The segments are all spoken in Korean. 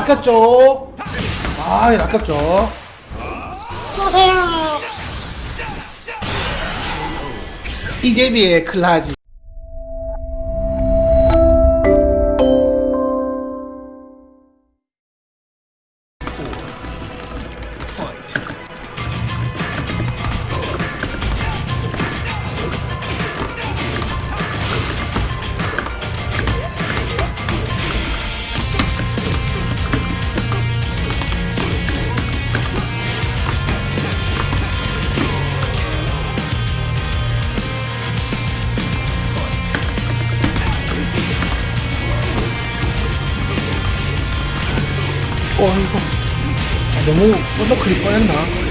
낚았죠. 아, 낚았죠. 쏘세요. 이제비의 클라지. 이거. 아, 너무 언더클립 뻔했나?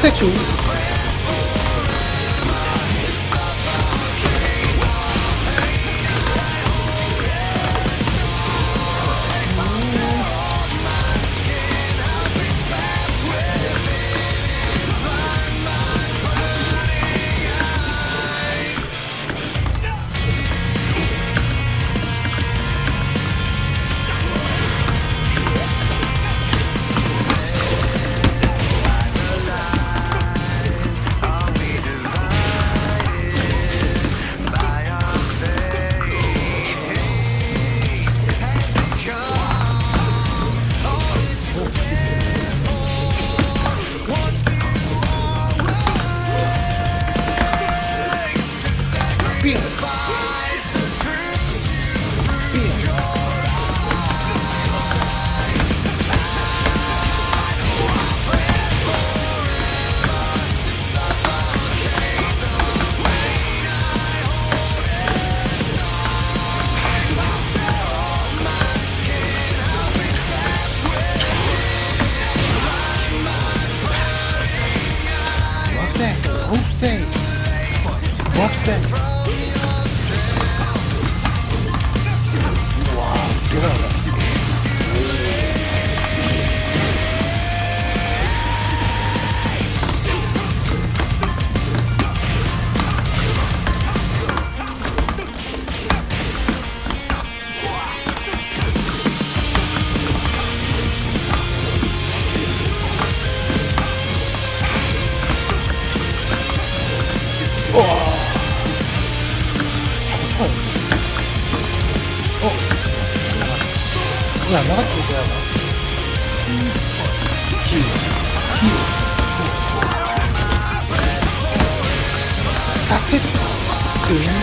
Asset 1. 가세트. 띵,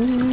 Mm-hmm.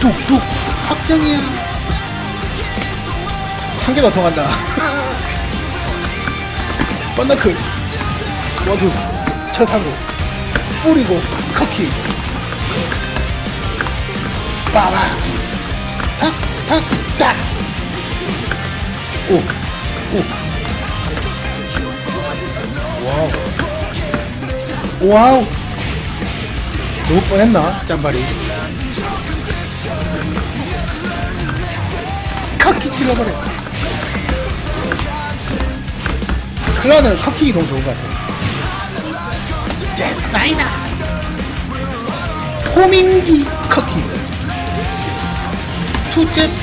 뚝뚝. 확정이야 한 개 더 통한다. 번너클. 워드. 쳐사고 뿌리고 커키. 빠바 탁탁딱. 오오. 와우. 와우. 너무 뻔했나? 짬발이 찔러버려 클라는 커키 너무 좋은 것 같아 제사이다. 호밍기 커키 투째 끝.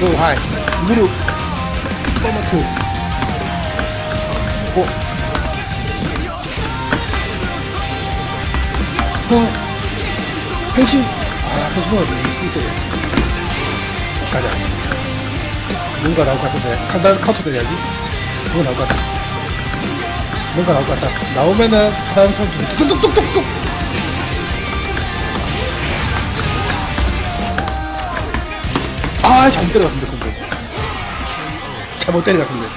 로하이. 무릎. 써놓고 어? 어? 펜신 아 펜신은 이거 가자 뭔가 나올 것 같은데 간단 카운터 돼야지 그거 나올 것 같아 뭔가 나올 것 같다. 나오면은 다음 손 뚝뚝뚝뚝뚝. 아 잘못 때려갔는데 공부. 잘못 때려갔는데.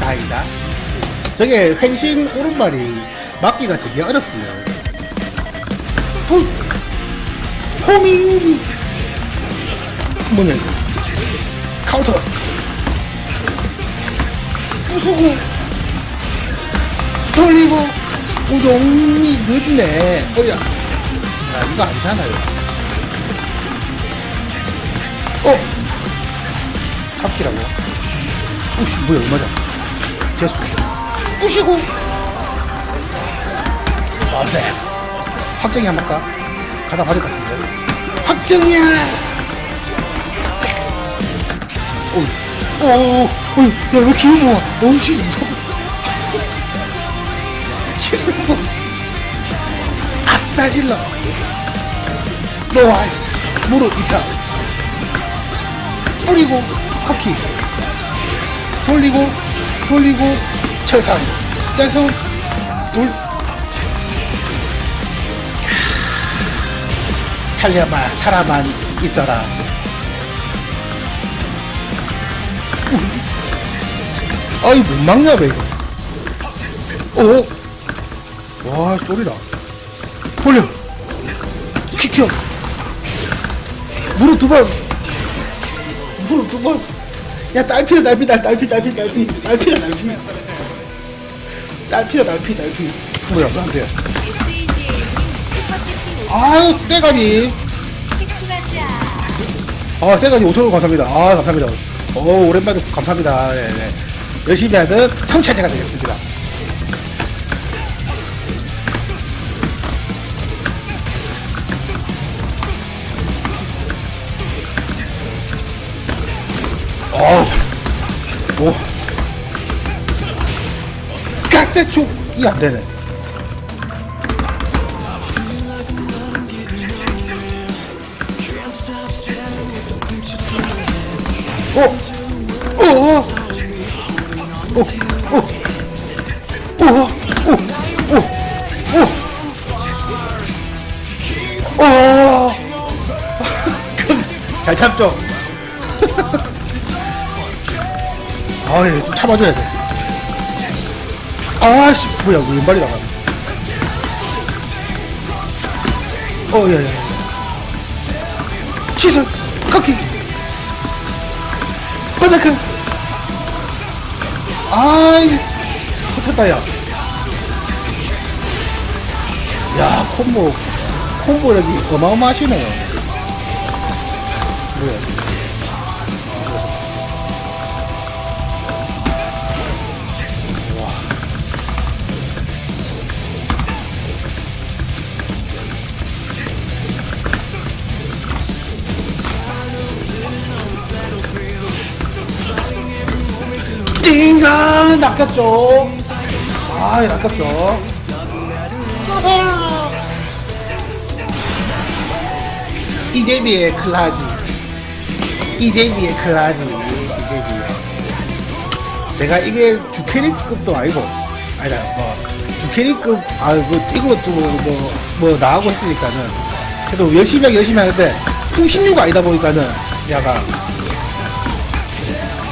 다행이다. 저게 횡신 오른발이 맞기가 되게 어렵어요. 호 호밍기 뭐냐 이거 카운터. 부수고. 돌리고. 우동이 늦네. 어야? 야 이거 아니잖아요 어? 잡기라고? 우씨 뭐야 얼마냐? 됐어. 부시고. 없애 확정이 한 볼까? 가다 받을 것 같은데. 확정이야 어이 어어 어이 야왜 기분 모아? 어우 씨 무서워 기분 아싸 질러. 노아이 무릎 이타 뿌리고 커키 돌리고 돌리고 철상. 짤성 돌. 살려봐 살아만 있어라 아이 못 막냐 왜 이거 오! 와, 쫄이다. 돌려! 킥혀! 무릎 두 번! 무릎 두 번! 야, 딸피다, 딸피다, 딸피, 딸피, 딸피. 딸피다, 딸피. 딸피다, 딸피, 딸피. 뭐야, 안 돼. 아유, 쎄가니. 아, 쎄가니 5천원 감사합니다. 아, 감사합니다. 오, 오랜만에 감사합니다. 네, 네. 열심히 하는 성찬이가 되겠습니다. 어, 오, 가스축이 안 되네. 잘 참죠. 아, 얘좀 참아줘야 돼. 아씨, 뭐야, 왼발이 나가네. 어, 야, 야, 야. 취소, 꺾기. 바닥크. 아이, 터쳤다, 야. 야, 콤보, 콤보력이 어마어마하시네요. 띵강 낚였죠. 아, 예, 낚였죠. 쏘세요. 이재미의 클라지. 이재미의 클라지. 이재미. 내가 이게 주캐리급도 아니고, 아니다, 뭐, 주캐리급, 아, 뭐, 이걸로 또, 뭐, 뭐, 나하고 했으니까는, 그래도 열심히 열심히 하는데, 풍신류가 아니다 보니까는, 야가,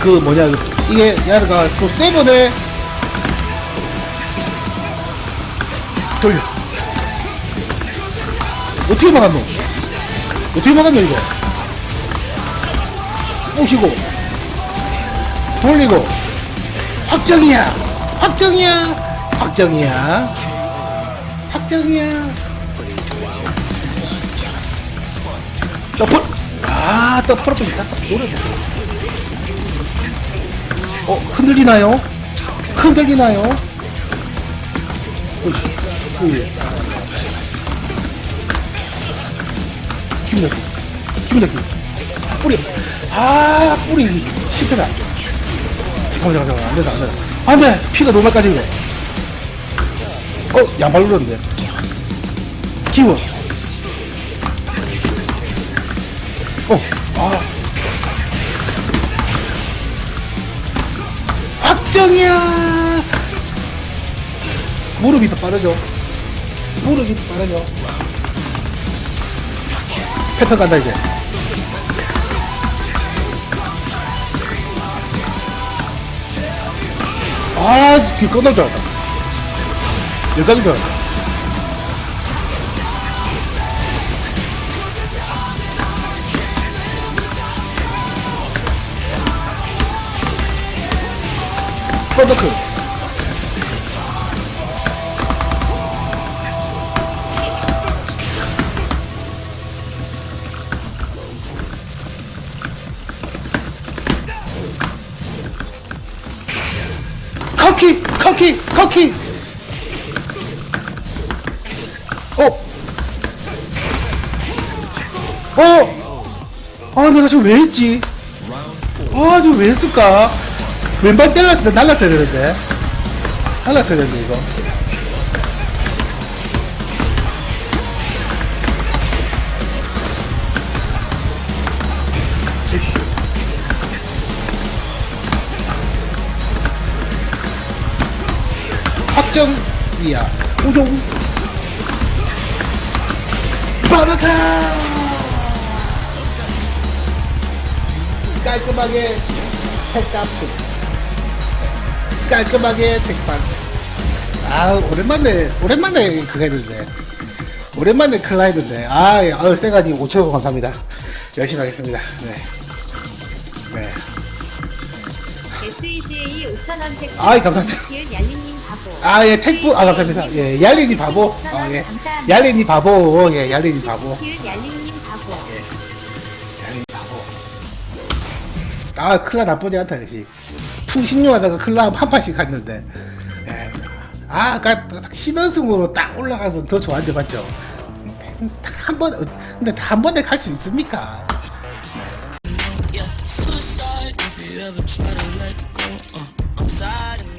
그 뭐냐, 그 이게, 야가 또 세븐에, 돌려. 어떻게 막았노? 어떻게 막았노, 이거? 오시고, 돌리고, 확정이야! 확정이야! 확정이야! 확정이야! 떡풀! 아, 떡풀 있다. 노래 어, 흔들리나요? 흔들리나요? 어이씨, 그, 김나기, 김나기, 뿌리, 아, 뿌리, 실패다. 잠깐만, 잠깐만, 안 된다, 안 된다. 안 돼! 피가 너무 많이 까지고. 어, 양발 눌렀는데. 기워. 어, 아. 확정이야! 무릎이 더 빠르죠? 무릎이 더 빠르죠? 패턴 간다, 이제. 아, 귀 끊어줄 줄 알았다. 여기까지 줄 알았다. 서더크. 커키! 커키! 커키! 어? 어? 아, 내가 지금 왜 했지? 아, 지금 왜 했을까? 왼발 때렸을 때 날랐어야 되는데. 날랐어야 되는데, 이거. 확정이야. 우종. 바바카! 깔끔하게 택값 깔끔하게 택반 아, 오랜만에, 오랜만에 그거 했는데. 오랜만에 클라 했는데. 아, 예, 아유, 세가님 5천원 감사합니다. 열심히 하겠습니다. 네. 네. SEGA 5,000원 택. 아이, 감사합니다. 기은 얄리님. 아, 예, 택부, 아, 감사합니다. 예, 얄리님 바보. 아, 예. 얄리님 바보. 예, 얄리님 바보. 기은 얄리님 바보. 얄리님 바보. 아, 클라 나쁘지 않다, 역시. 풍 신용하다가 클라 한 판씩 갔는데. 예. 아, 아까 딱 10연승으로 딱 올라가서 더 좋아한데, 맞죠? 한 번, 근데 한 번에 갈 수 있습니까? Yeah, suicide if you ever try to let go. Uh, I'm sad and